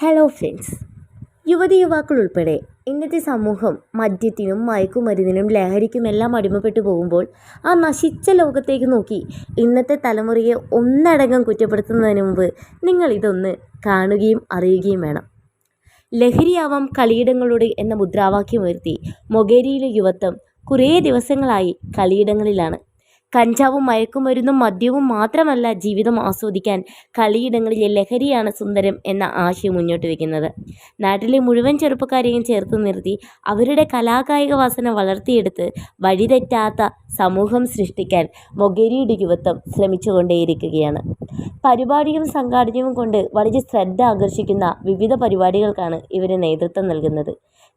Hello friends യുവതി യുവാക്കൾ ഉൾപ്പെടെ ഇന്നത്തെ സമൂഹം മദ്യത്തിനും മയക്കുമരുന്നിനും ലഹരിക്കുമെല്ലാം അടിമപ്പെട്ടു പോകുമ്പോൾ ആ നശിച്ച ലോകത്തേക്ക് നോക്കി ഇന്നത്തെ തലമുറയെ ഒന്നടങ്കം കുറ്റപ്പെടുത്തുന്നതിന് മുമ്പ് നിങ്ങൾ ഇതൊന്ന് കാണുകയും അറിയുകയും വേണം. ലഹരിയാവാം കളിയിടങ്ങളുടെ എന്ന മുദ്രാവാക്യം ഉയർത്തി മൊഗേരിയിലെ യുവത്വം കുറേ ദിവസങ്ങളായി കളിയിടങ്ങളിലാണ്. കഞ്ചാവും മയക്കുമരുന്നും മദ്യവും മാത്രമല്ല ജീവിതം ആസ്വദിക്കാൻ കളിയിടങ്ങളിലെ ലഹരിയാണ് സുന്ദരം എന്ന ആശയം മുന്നോട്ട് വയ്ക്കുന്നത് നാട്ടിലെ മുഴുവൻ ചെറുപ്പക്കാരെയും ചേർത്ത് നിർത്തി അവരുടെ കലാകായിക വാസന വളർത്തിയെടുത്ത് വഴിതെറ്റാത്ത സമൂഹം സൃഷ്ടിക്കാൻ മൊഗേരിയുടെ യുവത്വം ശ്രമിച്ചുകൊണ്ടേയിരിക്കുകയാണ്. പരിപാടിയും സംഘാടനവും കൊണ്ട് വളരെ ശ്രദ്ധ ആകർഷിക്കുന്ന വിവിധ പരിപാടികൾക്കാണ് ഇവർ നേതൃത്വം നൽകുന്നത്.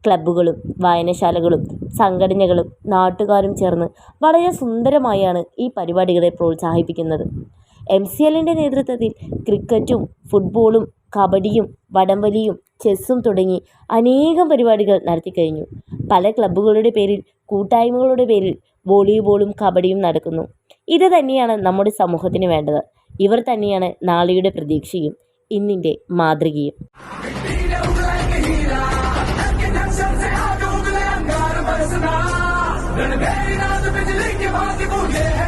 ക്ലബ്ബുകളും വായനശാലകളും സംഘടനകളും നാട്ടുകാരും ചേർന്ന് വളരെ സുന്ദരമായാണ് ഈ പരിപാടികളെ പ്രോത്സാഹിപ്പിക്കുന്നത്. എം സി എല്ലിന്റെ നേതൃത്വത്തിൽ ക്രിക്കറ്റും ഫുട്ബോളും കബഡിയും വടംവലിയും ചെസ്സും തുടങ്ങി അനേകം പരിപാടികൾ നടത്തിക്കഴിഞ്ഞു പല ക്ലബ്ബുകളുടെ പേരിൽ കൂട്ടായ്മകളുടെ പേരിൽ വോളിബോളും കബഡിയും നടക്കുന്നു. ഇത് തന്നെയാണ് നമ്മുടെ സമൂഹത്തിന് വേണ്ടത്. ഇവർ തന്നെയാണ് നാളെയുടെ പ്രതീക്ഷയും ഇന്നിന്റെ മാതൃകയും. जंक्शन से आग उगले अंगार बरसना रणभेरी रात बिजली के बाद बूझे है।